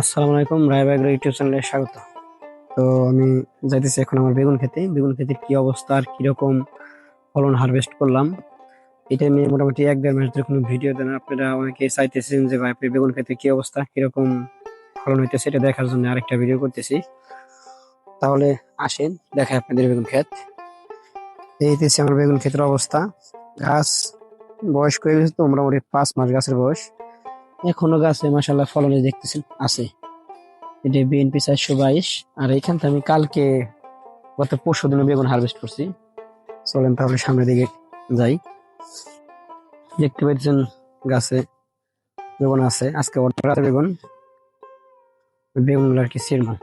আসসালামু আলাইকুম রায়বাগরা ইউটিউব চ্যানেলে স্বাগত। তো আমি যাইতেছি এখন আমার বেগুন খেতে। বেগুন খেতে কি অবস্থা, আর কীরকম ফলন হারভেস্ট করলাম? এটা নিয়ে মোটামুটি এক দেড় মাস ধরে কোনো ভিডিও দেন আপনারা অনেকে চাইতেছেন যে, ভাই, আপনি বেগুন খেতে কি অবস্থা, কীরকম ফলন হইতেছে? এটা দেখার জন্য আরেকটা ভিডিও করতেছি। তাহলে আসেন, দেখাই আপনাদের বেগুন ক্ষেত। এইতেছি আমার বেগুন ক্ষেতের অবস্থা। গাছ বয়স হয়ে গেছে তো? মোটামুটি পাঁচ মাস গাছের বয়স। এখনও গাছে মাসাল্লাহ ফলনে দেখতেছেন, আছে। এটা বিএনপি চারশো বাইশ, আর এখান থেকে আমি কালকে, গত পরশু দিনে বেগুন হারভেস্ট করছি। চলেন তাহলে সামনের দিকে যাই। দেখতে পাচ্ছেন গাছে বেগুন আছে, আজকে অর্ডার আছে বেগুন। বেগুনগুলো আর কি সিরমান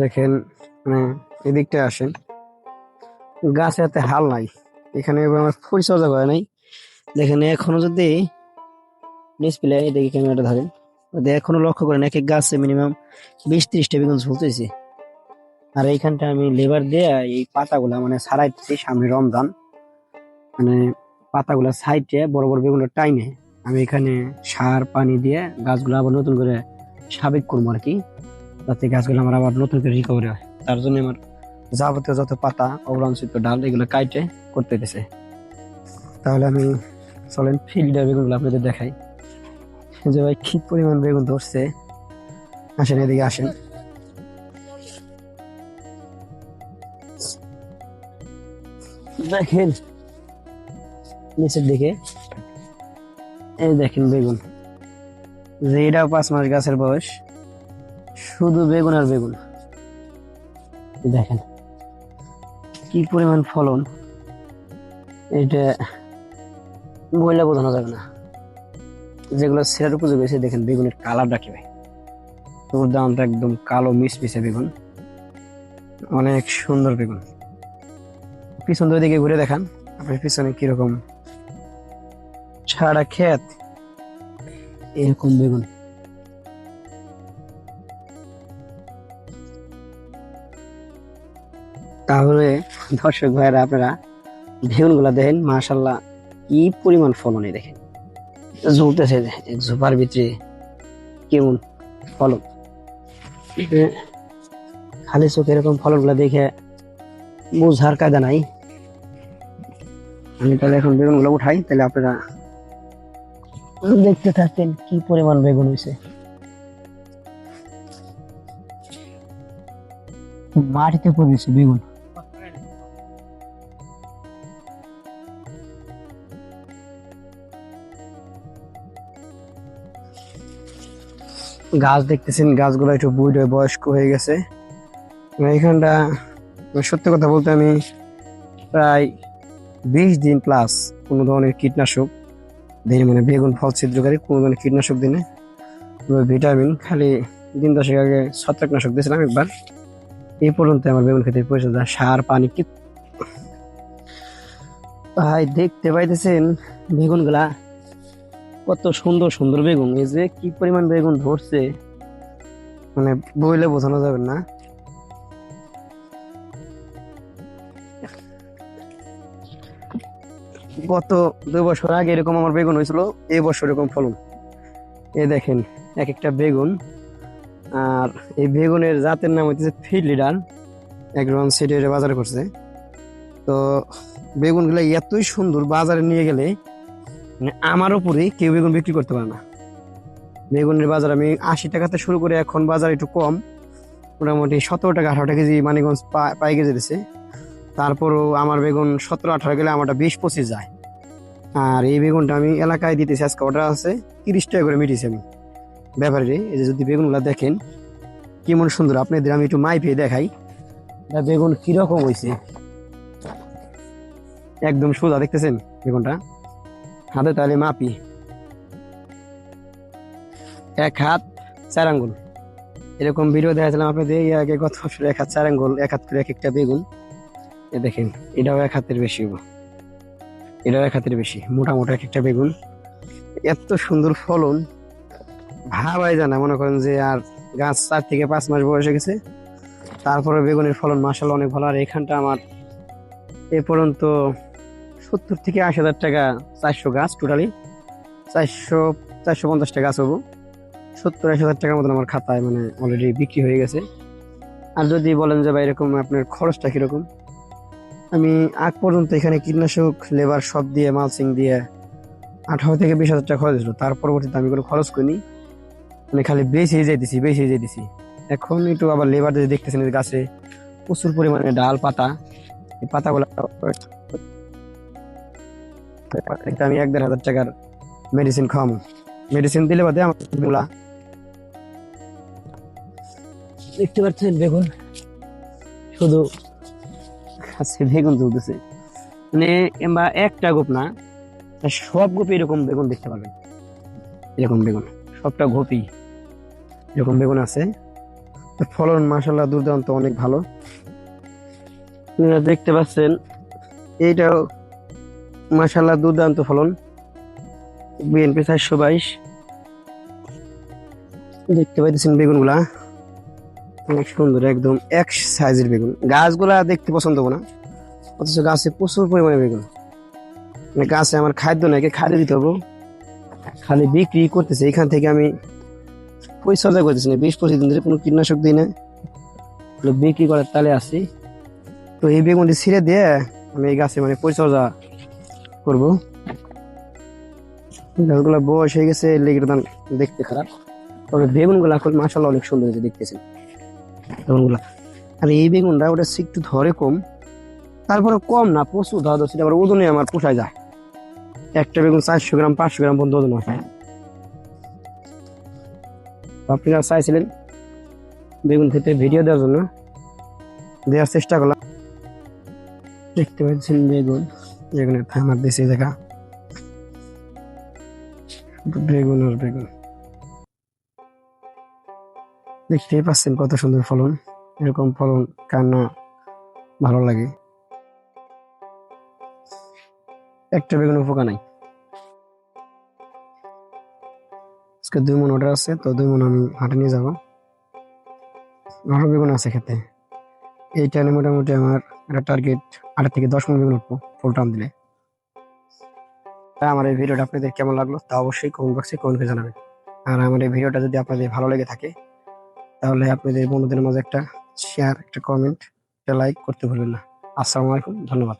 দেখেন মানে এদিকটা আসেন। গাছে এতে হাল নাই। এখানে আমার পরিচর্যা করে নাই। দেখেন, এখনও যদি ডিসপ্লে এদিকে ক্যামেরাটা ধরেন এখনও লক্ষ্য করেন, এক এক গাছে মিনিমাম বিশ ত্রিশটা বেগুন ঝুলতেছে আর এইখানটা আমি লেবার দিয়ে এই পাতাগুলা মানে ছাড়াইতেছি সামনে রমজান। মানে পাতাগুলা সাইডে বড় বড় বেগুনের টাইনে আমি এখানে সার, পানি দিয়ে গাছগুলো আবার নতুন করে সাবেক করব আর কি যাতে গাছগুলো আমার আবার নতুন করে রিকভারি হয়। তার জন্য আমার যাবতীয় যত পাতা, অবলাঞ্চিত ডাল এগুলো কাইটে করতে দিছে। তাহলে আমি চলেন ফিল্ডে বেগুনগুলো আপনাদের দেখাই। যে ভাই, কি পরিমাণ বেগুন ধরছে। আসেন, এদিকে আসেন। দেখেন, নিচের দিকে। এই দেখেন বেগুন। যে এটাও পাঁচ মাস গাছের বয়স, শুধু বেগুন আর বেগুন। দেখেন। কি পরিমাণ ফলন? এটা মহিলা বোঝানো যাবে না। যেগুলো সেরার উপযোগী হয়েছে, দেখেন বেগুনের কালারটা কি ভাই। তোর দামটা একদম কালো মিশমিশে বেগুন। অনেক সুন্দর বেগুন। পিছন দিকে ঘুরে দেখান, আপনার পিছনে কীরকম সারা ক্ষেত, এরকম বেগুন। তাহলে দর্শক ভাইরা আপনারা বেগুনগুলা দেখেন মাশাল্লাহ কি পরিমাণ ফলনই দেখেন। ঝুলতেছে এক ঝোপার ভিতরে কেমন ফলন? খালি চোখে এরকম ফলনগুলা দেখে বোঝার কায়দা নাই। আমি তাহলে এখন বেগুনগুলো উঠাই, তাহলে আপনারা দেখতে থাকতেন কি পরিমাণ বেগুন হয়েছে মাটিতে পড়েছে বেগুন। গাছ দেখতেছেন, গাছগুলো একটু বুড়ো বয়স্ক হয়ে গেছে। মানে এখানটা মানে সত্যি কথা বলতে আমি প্রায় বিশ দিন প্লাস কোনো ধরনের কীটনাশক দিই মানে বেগুন, ফল, ছিদ্রকারী কোনো ধরনের কীটনাশক দিনে ভিটামিন, খালি দিন দশেক আগে ছত্রাকনাশক দিয়েছিলাম একবার। এই পর্যন্ত আমার বেগুন খেতে পরিচর্যা সার, পানি কি ভাই, দেখতে পাইতেছেন বেগুনগুলা কত সুন্দর সুন্দর বেগুন। এই যে কি পরিমাণ বেগুন ধরছে মানে বইলে বোঝানো যাবে না। গত দুই বছর আগে এরকম আমার বেগুন হয়েছিল, এই বছর এরকম ফলন। এ দেখেন, এক একটা বেগুন, আর এই বেগুনের জাতের নাম হচ্ছে ফিল্ড লিডার। একজন সিটি বাজার করছে। তো বেগুনগুলো এতই সুন্দর, বাজারে নিয়ে গেলে মানে আমার উপরে কেউ বেগুন বিক্রি করতে পারে না। বেগুনের বাজার আমি আশি টাকাতে শুরু করে এখন বাজার একটু কম। মোটামুটি সতেরো টাকা, আঠারো টাকা কেজি মানিগঞ্জ পা- পাইকে যেতেছে তারপরও আমার বেগুন সতেরো, আঠারো গেলে আমারটা বিশ, পঁচিশ যায়। আর এই বেগুনটা আমি এলাকায় দিতেছি, আজকে অর্ডার আছে, তিরিশ টাকা করে মিটিয়েছি আমি। ব্যাপারে এই যে যদি বেগুনগুলো দেখেন, কেমন সুন্দর, আপনাদের আমি একটু মাই পেয়ে দেখাই বেগুন কীরকম হয়েছে একদম সোজা দেখতেছেন বেগুনটা? হাতে তাহলে মাপি। এক হাত, চার আঙ্গুল। এরকম ভিডিও দেখাছিলাম আপনাদের এই আগে গত বছর এক হাত, চার আঙ্গুল, এক হাত করে এক একটা বেগুন। এ দেখেন, এটাও এক হাতের বেশি। এটাও এক হাতের বেশি মোটা মোটা এক একটা বেগুন। এত সুন্দর ফলন, ভাবাই জানা মনে করেন যে আর গাছ চার থেকে পাঁচ মাস বয়স গেছে। তারপরে বেগুনের ফলন মাসাল অনেক ভালো। আর এখানটা আমার এ পর্যন্ত সত্তর থেকে আশি হাজার টাকা চারশো গাছ টোটালি চারশো চারশো পঞ্চাশটা গাছ হব। সত্তর আশি হাজার টাকার মতন আমার খাতায় মানে অলরেডি বিক্রি হয়ে গেছে। আর যদি বলেন যে ভাই এরকম আপনার খরচটা কীরকম? আমি আগ পর্যন্ত এখানে কীটনাশক, লেবার সব দিয়ে মালসিং দিয়ে আঠারো থেকে বিশ হাজার টাকা খরচ ছিল তার পরবর্তীতে আমি কোনো খরচ করিনি। মানে খালি বেশি যেতেছি বেশি যেতেছি এখন একটু আবার লেবার যদি দেখতেছেন গাছে প্রচুর পরিমাণে ডাল পাতা। এই পাতাগুলো এটা আমি এক দেড় হাজার টাকার মেডিসিন খাওয়াবো। মেডিসিন দিলে বাদে আমার দেখতে পাচ্ছেন বেগুন। শুধু খাচ্ছে বেগুন তুলতেছে। মানে কিংবা একটা গোপ না সব গোপে এরকম বেগুন দেখতে পাবেন। এরকম বেগুন সবটা গোপই। এরকম বেগুন আছে। তো ফলন মাসাল্লাহ দুর্দান্ত অনেক ভালো। দেখতে পাচ্ছেন এইটাও মাসাল্লাহ দুর্দান্ত ফলন। বিএনপি চারশো বাইশ। দেখতে পাইতেছেন বেগুনগুলা। অনেক সুন্দর একদম এক সাইজের বেগুন। গাছগুলা দেখতে পছন্দ না। অথচ গাছে প্রচুর পরিমাণে বেগুন। মানে গাছে আমার খাদ্য নাকি খাদ্য দিতে হব। খালি বিক্রি করতেছে, এখান থেকে আমি পরিচর্যা করতেছি না। বিশ পঁচিশ দিন ধরে কোনো কীটনাশক দিই না। বিক্রি করার তালে আসি তো এই বেগুনটি ছিঁড়ে দিয়ে আমি এই গাছে মানে পরিচর্যা করব। গাছগুলো বয়স হয়ে গেছে লেগে দান দেখতে খারাপ। তবে বেগুনগুলো এখন মাসাল্লাহ অনেক সুন্দর হয়েছে, দেখতেছেন। বেগুনগুলা। আর এই বেগুনটা ওটা একটু ধরে কম। তারপরে কম না, প্রচুর ধরা ধরছে। আবার ওজনে আমার পোষায় যায়। একটা বেগুন চারশো গ্রাম, পাঁচশো গ্রাম পর্যন্ত ওজন হয়। আপনারা চাইছিলেন বেগুন খেতে ভিডিও দেওয়ার জন্য, দেওয়ার চেষ্টা করলাম। দেখতে পাচ্ছেন বেগুন। বেগুনের আমার দেশে দেখা বেগুন আর বেগুন। দেখতেই পাচ্ছেন কত সুন্দর ফলন। এরকম ফলন কার না ভালো লাগে। একটা বেগুন উপকার নাই। আজকে দুই মন অর্ডার আছে, তো দুই মন আমি হাটে নিয়ে যাব। আরও বেগুন আছে খেতে। এই টাইমে মোটামুটি আমার একটা টার্গেট আট থেকে দশ মন উঠবো ফুল টার্ম দিলে। তাই আমার এই ভিডিওটা আপনাদের কেমন লাগল তা অবশ্যই কমেন্ট বক্সে কমেন্ট করে জানাবেন। আর আমার এই ভিডিওটা যদি আপনাদের ভালো লেগে থাকে, তাহলে আপনাদের বন্ধুদের মাঝে একটা শেয়ার একটা কমেন্ট একটা লাইক করতে ভুলবেন না। আসসালামু আলাইকুম, ধন্যবাদ।